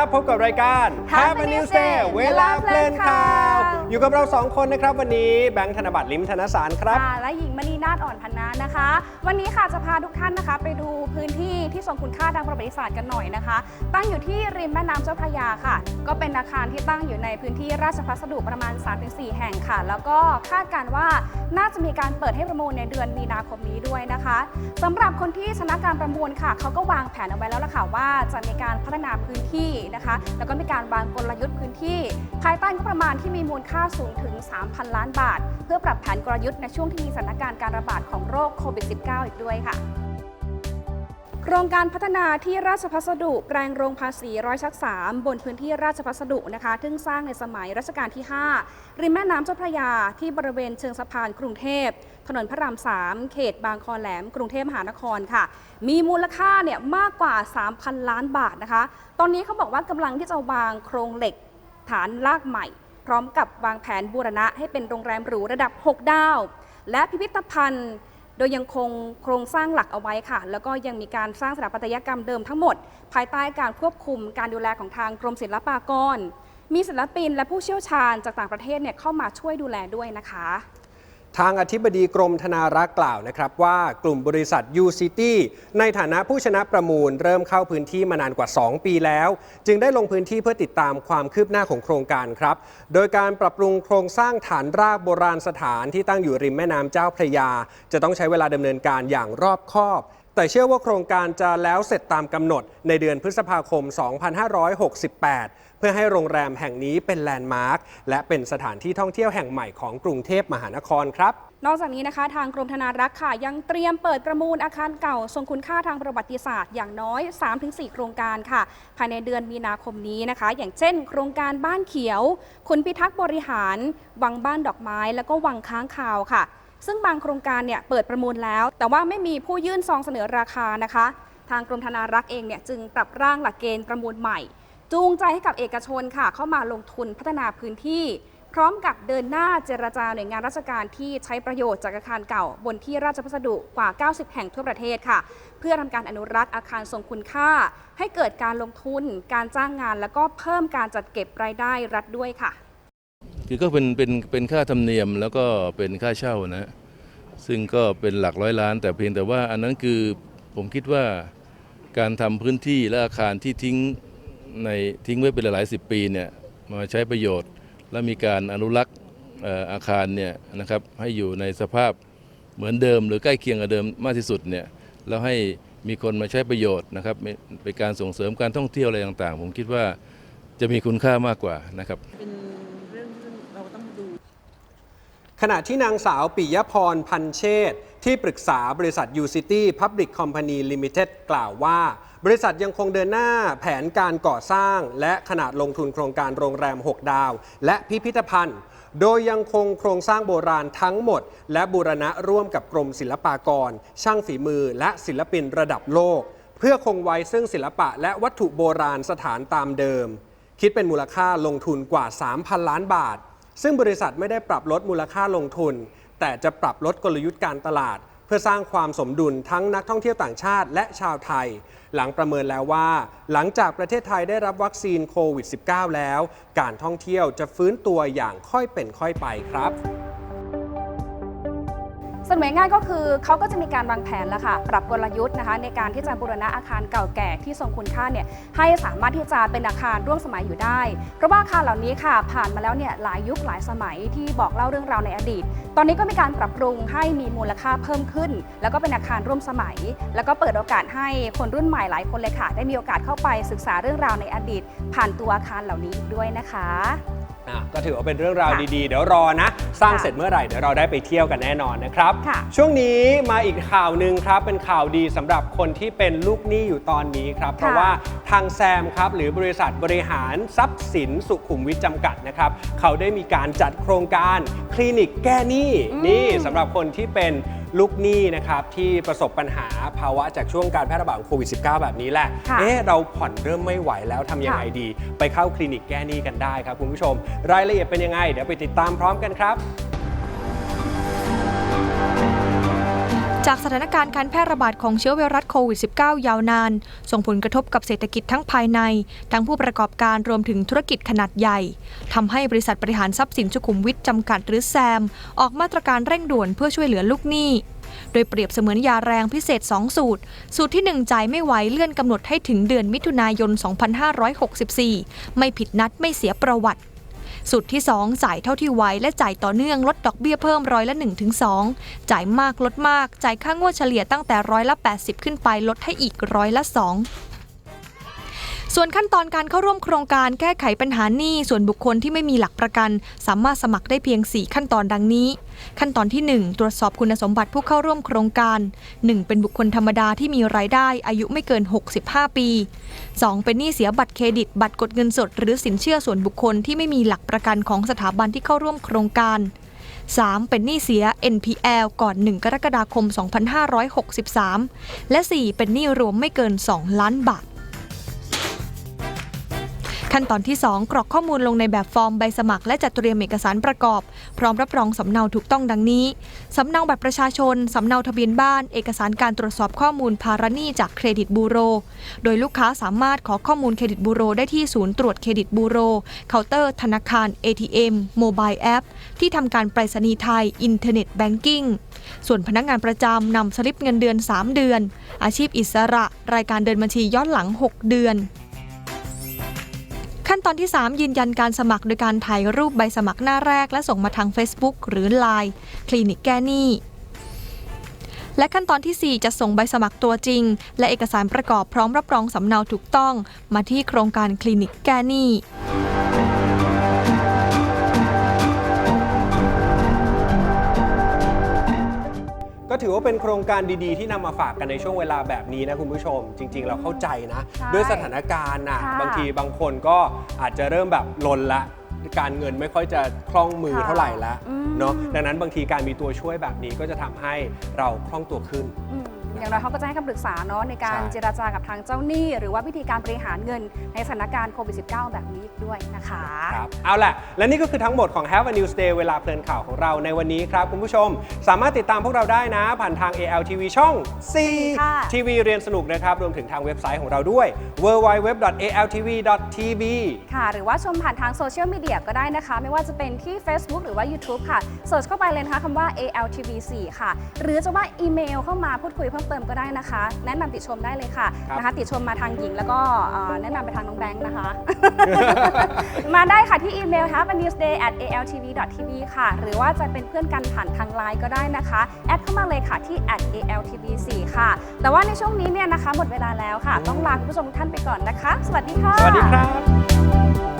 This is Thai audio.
ับพบกับรายการ Happy News Day เวลาเพลินข่าวอยู่กับเราสองคนนะครับ วันนี้แบงค์ธนบัตรลิมธนสารครับ ค่ะและหญิงมณีนาฏอ่อนพันนานะคะ วันนี้ค่ะจะพาทุกท่านนะคะ ไปดูพื้นที่ที่ทรงคุณค่าทางประวัติศาสตร์กันหน่อยนะคะ ตั้งอยู่ที่ริมแม่น้ำเจ้าพระยาค่ะ ก็เป็นอาคารที่ตั้งอยู่ในพื้นที่ราชพัสดุประมาณ 3-4 แห่งค่ะ แล้วก็คาดการณ์ว่าน่าจะมีการเปิดให้ประมูลในเดือนมีนาคมนี้ด้วยนะคะสำหรับคนที่ชนะการประมูลค่ะเขาก็วางแผนเอาไว้แล้วล่ะค่ะว่าจะมีการพัฒนาพื้นที่นะคะ แล้วก็มีการวางกลยุทธ์พื้นที่ ภายใต้งบประมาณที่มีมูลค่าสูงถึง 3,000 ล้านบาท เพื่อปรับแผนกลยุทธ์ในช่วงที่มีสถานการณ์การระบาดของโรคโควิด -19 อีกด้วยค่ะโครงการพัฒนาที่ราชพัสดุแปลงโรงภาษีร้อยชักสามบนพื้นที่ราชพัสดุนะคะซึ่งสร้างในสมัยรัชกาลที่ 5 ริมแม่น้ำเจ้าพระยาที่บริเวณเชิงสะพานกรุงเทพ ถนนพระราม3เขตบางคอแหลม กรุงเทพมหานครค่ะ มีมูลค่าเนี่ยมากกว่า 3,000 ล้านบาทนะคะ ตอนนี้เขาบอกว่ากำลังที่จะวางโครงเหล็กฐานลากใหม่ พร้อมกับวางแผนบูรณะให้เป็นโรงแรมหรูระดับ 6 ดาว และพิพิธภัณฑ์ โดยยังคงโครงสร้างหลักเอาไว้ค่ะ แล้วก็ยังมีการสร้างสถาปัตยกรรมเดิมทั้งหมด ภายใต้การควบคุมการดูแลของทางกรมศิลปากร มีศิลปินและผู้เชี่ยวชาญจากต่างประเทศเนี่ยเข้ามาช่วยดูแลด้วยนะคะ ทางอธิบดีกรมธนารักษ์กล่าวนะครับว่ากลุ่มบริษัท U City ในฐานะผู้ชนะประมูล เริ่มเข้าพื้นที่มานานกว่า 2 ปีแล้ว จึงได้ลงพื้นที่เพื่อติดตามความคืบหน้าของโครงการครับ โดยการปรับปรุงโครงสร้างฐานรากโบราณสถานที่ตั้งอยู่ริมแม่น้ำเจ้าพระยา จะต้องใช้เวลาดำเนินการอย่างรอบคอบแต่เชื่อว่าโครงการจะแล้วเสร็จตามกำหนดในเดือนพฤษภาคม 2568 เพื่อให้โรงแรมแห่งนี้เป็นแลนด์มาร์คและเป็นสถานที่ท่องเที่ยวแห่งใหม่ของกรุงเทพมหานครครับนอกจากนี้นะคะทางกรมธนารักษ์ค่ะ ยังเตรียมเปิดประมูลอาคารเก่า ทรงคุณค่าทางประวัติศาสตร์อย่างน้อย 3-4 โครงการค่ะ ภายในเดือนมีนาคมนี้นะคะ อย่างเช่น โครงการบ้านเขียว คุณพิทักษ์บริหาร วังบ้านดอกไม้ แล้วก็วังค้างคาวค่ะ ซึ่งบางโครงการเนี่ยเปิดประมูลแล้ว แต่ว่าไม่มีผู้ยื่นซองเสนอราคานะคะ ทางกรมธนารักษ์เองเนี่ยจึงปรับร่างหลักเกณฑ์ประมูลใหม่ จูงใจให้กับเอกชนค่ะ เข้ามาลงทุนพัฒนาพื้นที่ พร้อมกับเดินหน้าเจรจาหน่วยงานราชการที่ใช้ประโยชน์จากอาคารเก่า บนที่ราชพัสดุกว่า 90 แห่งทั่วประเทศค่ะ เพื่อทำการอนุรักษ์อาคารทรงคุณค่า ให้เกิดการลงทุน การจ้างงาน แล้วก็เพิ่มการจัดเก็บรายได้รัฐด้วยค่ะ คือก็เป็นเป็นเป็นค่าธรรมเนียมแล้วก็เป็นค่าเช่านะซึ่งก็เป็นหลักร้อยล้าน แต่เพียงแต่ว่าอันนั้นคือผมคิดว่าการทำพื้นที่และอาคารที่ทิ้ง ในทิ้งไว้เป็นหลายสิบปีเนี่ยมาใช้ประโยชน์ และมีการอนุรักษ์อาคารเนี่ยนะครับให้อยู่ในสภาพเหมือนเดิม หรือใกล้เคียงกับเดิมมากที่สุดเนี่ยแล้วให้มีคนมาใช้ประโยชน์นะครับเป็นเป็นการส่งเสริมการท่องเที่ยวอะไรต่างๆ ผมคิดว่าจะมีคุณค่ามากกว่านะครับ เป็นเรื่องที่เราต้องดู ขณะที่นางสาวปิยพรพันเชษที่ปรึกษาบริษัท U-City Public Company Limited กล่าวว่า บริษัทยังคงเดินหน้าแผนการก่อสร้าง และขนาดลงทุนโครงการโรงแรม 6 ดาว และพิพิธภัณฑ์ โดยยังคงโครงสร้างโบราณทั้งหมด และบูรณะร่วมกับกรมศิลปากร ช่างฝีมือ และศิลปินระดับโลก เพื่อคงไว้ซึ่งศิลปะและวัตถุโบราณสถานตามเดิม คิดเป็นมูลค่าลงทุนกว่า 3,000 ล้านบาท ซึ่งบริษัทไม่ได้ปรับลดมูลค่าลงทุน แต่จะปรับลดกลยุทธ์การตลาด เพื่อสร้างความสมดุลทั้งนักท่องเที่ยวต่างชาติและชาวไทย หลังประเมินแล้วว่า หลังจากประเทศไทยได้รับวัคซีนโควิด -19 แล้ว การท่องเที่ยวจะฟื้นตัวอย่างค่อยเป็นค่อยไปครับ สรุปง่ายก็คือเขาก็จะมีการวางแผนแล้วค่ะปรับกลยุทธ์นะคะ ในการที่จะบูรณะอาคารเก่าแก่ที่ทรงคุณค่าเนี่ยให้สามารถที่จะเป็นอาคารร่วมสมัยอยู่ได้ เพราะว่าอาคารเหล่านี้ค่ะ ผ่านมาแล้วเนี่ยหลายยุคหลายสมัยที่บอกเล่าเรื่องราวในอดีต ตอนนี้ก็มีการปรับปรุงให้มีมูลค่าเพิ่มขึ้น แล้วก็เป็นอาคารร่วมสมัย แล้วก็เปิดโอกาสให้คนรุ่นใหม่หลายคนเลยค่ะ ได้มีโอกาสเข้าไปศึกษาเรื่องราวในอดีต ผ่านตัวอาคารเหล่านี้ด้วยนะคะ อะก็ถือว่าเป็นเรื่องราวค่ะดีๆ เดี๋ยวรอนะ สร้างค่ะเสร็จเมื่อไหร่เดี๋ยวเราได้ไปเที่ยวกันแน่นอนนะครับ ค่ะ ช่วงนี้มาอีกข่าวหนึ่งครับ เป็นข่าวดีสำหรับคนที่เป็นลูกหนี้อยู่ตอนนี้ครับ เพราะว่าทางแซมครับ หรือบริษัทบริหารทรัพย์สินสุขุมวิทจำกัดนะครับ เขาได้มีการจัดโครงการคลินิกแก้หนี้อืมนี่สำหรับคนที่เป็น ลูกหนี้นะครับที่ประสบปัญหาภาวะจากช่วงการแพร่ระบาดของโควิด -19 แบบนี้แหละ ค่ะเอ๊ะเราผ่อนเริ่มไม่ไหวแล้วทำยังไงค่ะดี ไปเข้าคลินิกแก้หนี้กันได้ครับคุณผู้ชม รายละเอียดเป็นยังไง เดี๋ยวไปติดตามพร้อมกันครับ จากสถานการณ์การแพร่ระบาดของเชื้อไวรัสโควิด -19 ยาวนาน ส่งผลกระทบกับเศรษฐกิจทั้งภายใน ทั้งผู้ประกอบการรวมถึงธุรกิจขนาดใหญ่ทำให้บริษัทบริหารทรัพย์สินสุขุมวิทจำกัดหรือแซม ออกมาตรการเร่งด่วนเพื่อช่วยเหลือลูกหนี้โดยเปรียบเสมือนยาแรงพิเศษ 2 สูตร สูตรที่ 1 จ่ายไม่ไหวเลื่อนกำหนดให้ถึงเดือนมิถุนายน 2564 ไม่ผิดนัดไม่เสียประวัติ สุดที่ 2 จ่ายเท่าที่ไหวและจ่ายต่อเนื่องลดดอกเบี้ยเพิ่มร้อยละ1ถึง2จ่ายมากลดมาก จ่ายค่างวดเฉลี่ยตั้งแต่ร้อยละ 80 ขึ้นไปลดให้อีกร้อยละ 2 ส่วนขั้นตอนการเข้าร่วมโครงการแก้ไขปัญหาหนี้ส่วนบุคคลที่ไม่มีหลักประกัน สามารถสมัครได้เพียง 4 ขั้นตอนดังนี้ ขั้นตอนที่ 1 ตรวจสอบคุณสมบัติผู้เข้าร่วมโครงการ 1. เป็นบุคคลธรรมดาที่มีรายได้อายุไม่เกิน 65 ปี 2. เป็นหนี้เสียบัตรเครดิต บัตรกดเงินสด หรือสินเชื่อส่วนบุคคลที่ไม่มีหลักประกันของสถาบันที่เข้าร่วมโครงการ 3. เป็นหนี้เสีย NPL ก่อน 1 กรกฎาคม 2563 และ 4. เป็นหนี้รวมไม่เกิน 2 ล้านบาท ขั้นตอนที่ 2 กรอกข้อมูลลงในแบบฟอร์มใบสมัคร และจัดเตรียมเอกสารประกอบ พร้อมรับรองสำเนาถูกต้องดังนี้ สำเนาบัตรประชาชน สำเนาทะเบียนบ้าน เอกสารการตรวจสอบข้อมูลภาระหนี้จากเครดิตบูโร โดยลูกค้าสามารถขอข้อมูลเครดิตบูโรได้ที่ศูนย์ตรวจเครดิตบูโร เคาน์เตอร์ ธนาคาร ATM โมบายแอปที่ทำการไปรษณีย์ไทย อินเทอร์เน็ตแบงกิ้ง ส่วนพนักงานประจำนำสลิปเงินเดือน 3 เดือน อาชีพอิสระ รายการเดินบัญชีย้อนหลัง 6 เดือน ขั้นตอนที่ 3 ยืนยันการสมัครโดยการถ่ายรูปใบสมัครหน้าแรก และส่งมาทาง Facebook หรือ Line คลินิกแก้หนี้และขั้นตอนที่ 4 จะส่งใบสมัครตัวจริง และเอกสารประกอบพร้อมรับรองสำเนาถูกต้อง มาที่โครงการคลินิกแก้หนี้ ก็ถือว่าเป็นโครงการดีๆ ที่นำมาฝากกันในช่วงเวลาแบบนี้นะคุณผู้ชม จริง ๆ เราเข้าใจนะใช่ด้วยสถานการณ์นะค่ะบางทีบางคนก็อาจจะเริ่มแบบลนละการเงินไม่ค่อยจะคล่องมือค่ะเท่าไหร่ละอืมเนาะดังนั้นบางทีการมีตัวช่วยแบบนี้ก็จะทำให้เราคล่องตัวขึ้น อืมอย่างไรเขาก็จะให้คำปรึกษาเนาะในการใช่ เจราจากับทางเจ้าหนี้ หรือว่าวิธีการบริหารเงินในสถานการณ์โควิด -19 แบบนี้อีกด้วยนะคะ ครับเอาล่ะ และนี่ก็คือทั้งหมดของ Have a News Day เวลาเพลินข่าวของเราในวันนี้ครับ คุณผู้ชม สามารถติดตามพวกเราได้นะ ผ่านทาง ALTV ช่องค่ะ4ทีวีเรียนสนุกนะครับ รวมถึงทางเว็บไซต์ของเราด้วย www.altv.tv ค่ะ หรือว่าชมผ่านทางโซเชียลมีเดียก็ได้นะคะ ไม่ว่าจะเป็นที่ Facebook หรือว่า YouTube ค่ะเสิร์ชเข้าไปเลยนะคะคำว่า ALTV4 ค่ะ หรือจะว่าอีเมลเข้ามาพูดคุยเพิ่มเติมก็ได้นะคะ แนะนำติชมได้เลยค่ะครับนะคะ ติชมมาทางหญิงแล้วก็เอ่อแนะนำไปทางน้องแบงค์นะคะ มาได้ค่ะที่อีเมล have a newsday at altv.tv ค่ะ หรือว่าจะเป็นเพื่อนกันผ่านทางไลน์ก็ได้นะคะ แอดเข้ามาเลยค่ะที่ at altv4 ค่ะ แต่ว่าในช่วงนี้เนี่ยนะคะ หมดเวลาแล้วค่ะ ต้องลาคุณผู้ชมทุกท่านไปก่อนนะคะ สวัสดีค่ะ สวัสดีครับ